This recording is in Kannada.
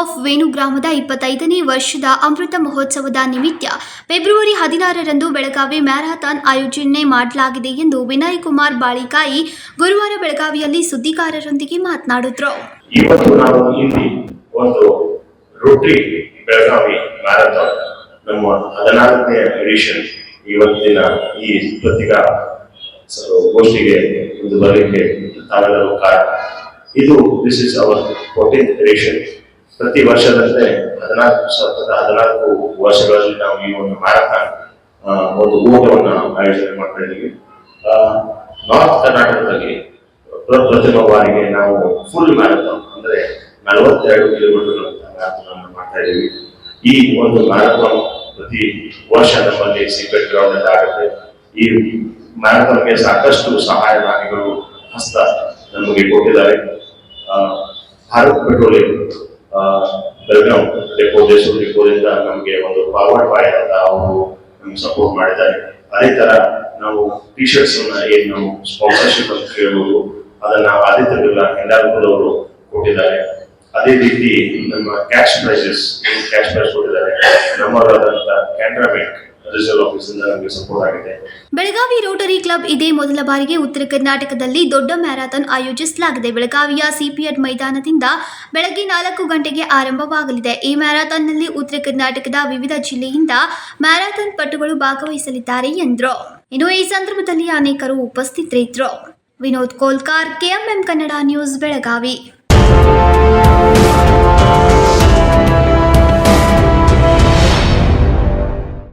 ಆಫ್ ವೇಣು ಗ್ರಾಮದ ಇಪ್ಪತ್ತೈದನೇ ವರ್ಷದ ಅಮೃತ ಮಹೋತ್ಸವದ ನಿಮಿತ್ತ ಫೆಬ್ರವರಿ ಹದಿನಾರರಂದು ಬೆಳಗಾವಿ ಮ್ಯಾರಥಾನ್ ಆಯೋಜನೆ ಮಾಡಲಾಗಿದೆ ಎಂದು ವಿನಯ್ ಕುಮಾರ್ ಬಾಳಿಕಾಯಿ ಗುರುವಾರ ಬೆಳಗಾವಿಯಲ್ಲಿ ಸುದ್ದಿಗಾರರೊಂದಿಗೆ ಮಾತನಾಡಿದ್ರು. ಇವತ್ತು ನಾವು ಇಲ್ಲಿ ಒಂದು ಬೆಳಗಾವಿ ನಮ್ಮ ಎಡಿಷನ್ ಇವತ್ತಿನ ಈ ಪತ್ರಿಕಾ ಗೋಷ್ಠಿಗೆ ಒಂದು ಬರಲಿಕ್ಕೆ ತಾವೆಲ್ಲರೂ ಕಾರಣ. ಇದು this is our fourteen edition ಪ್ರತಿ ವರ್ಷದಂತೆ ಹದಿನಾಲ್ಕು ಸತತ ಹದಿನಾಲ್ಕು ವರ್ಷಗಳಲ್ಲಿ ನಾವು ಈ ಒಂದು ಮ್ಯಾರಥಾನ್ ಒಂದು ಓಟವನ್ನು ಆಯೋಜನೆ ಮಾಡ್ತಾ ಇದ್ದೀವಿ. ನಾರ್ತ್ ಕರ್ನಾಟಕದಲ್ಲಿ ಪ್ರಪ್ರಥಮ ಬಾರಿಗೆ ನಾವು ಫುಲ್ ಮ್ಯಾರಥಾನ್ ಅಂದ್ರೆ ನಲವತ್ತೆರಡು ಕಿಲೋಮೀಟರ್ ಮ್ಯಾರಥಾನ್ ಮಾಡ್ತಾ ಇದ್ದೀವಿ. ಈ ಒಂದು ಮ್ಯಾರಥಾನ್ ಪ್ರತಿ ವರ್ಷ ನಮ್ಮಲ್ಲಿ ಸೀಕ್ರೆಟ್ ಗ್ರೌಂಡ್ ಅಂತ ಆಗುತ್ತೆ. ಈ ಮ್ಯಾರಥಾನ್ಗೆ ಸಾಕಷ್ಟು ಸಹಾಯಧಾನಿಗಳು ಹಸ್ತ ನಮಗೆ ಕೊಟ್ಟಿದ್ದಾರೆ. ಭಾರತ್ ಪೆಟ್ರೋಲಿಯಂ ಆ, ಬೆಳಗಾಂ ಡೆಪೋ ದೇಶದ ಡೆಪೋದಿಂದ ನಮಗೆ ಒಂದು ಫಾರ್ವರ್ಡ್ ಬಾಯ್ ಅಂತ ಅವರು ನಮ್ಗೆ ಸಪೋರ್ಟ್ ಮಾಡಿದ್ದಾರೆ. ಅದೇ ತರ ನಾವು ಟಿ ಶರ್ಟ್ಸ್ ಏನ್ ನಾವು ಸ್ಪಾನ್ಸರ್ಶಿಪ್ ಅಂತ ಕೇಳ್ಬೋದು ಅದನ್ನ ಆದಿತ್ಯ ಬಿರ್ಲಾ ಹಿಂಡಾಲ್ಕರ್ ಅವರು ಕೊಟ್ಟಿದ್ದಾರೆ. ಅದೇ ರೀತಿ ನಮ್ಮ ಕ್ಯಾಶ್ ಪ್ರೈಸಸ್ ಕ್ಯಾಶ್ ಪ್ರೈಸ್ ಕೊಟ್ಟಿದ್ದಾರೆ. ನಮ್ಮವರಾದಂತ Canara bank Belagavi rotary club ಇದೇ ಮೊದಲ ಬಾರಿಗೆ ಉತ್ತರ ಕರ್ನಾಟಕದಲ್ಲಿ ದೊಡ್ಡ ಮ್ಯಾರಥಾನ್ ಆಯೋಜಿಸಲಾಗಿದೆ. ಬೆಳಗಾವಿಯ ಸಿಪಿಎಡ್ ಮೈದಾನದಿಂದ ಬೆಳಗ್ಗೆ ನಾಲ್ಕು ಗಂಟೆಗೆ ಆರಂಭವಾಗಲಿದೆ. ಈ ಮ್ಯಾರಾಥಾನ್ನಲ್ಲಿ ಉತ್ತರ ಕರ್ನಾಟಕದ ವಿವಿಧ ಜಿಲ್ಲೆಯಿಂದ ಮ್ಯಾರಥಾನ್ ಪಟುಗಳು ಭಾಗವಹಿಸಲಿದ್ದಾರೆ ಎಂದರು. ಇನ್ನು ಈ ಸಂದರ್ಭದಲ್ಲಿ ಅನೇಕರು ಉಪಸ್ಥಿತರಿದ್ದರು. Vinod Kolkar, KMM Kannada news, Belagavi.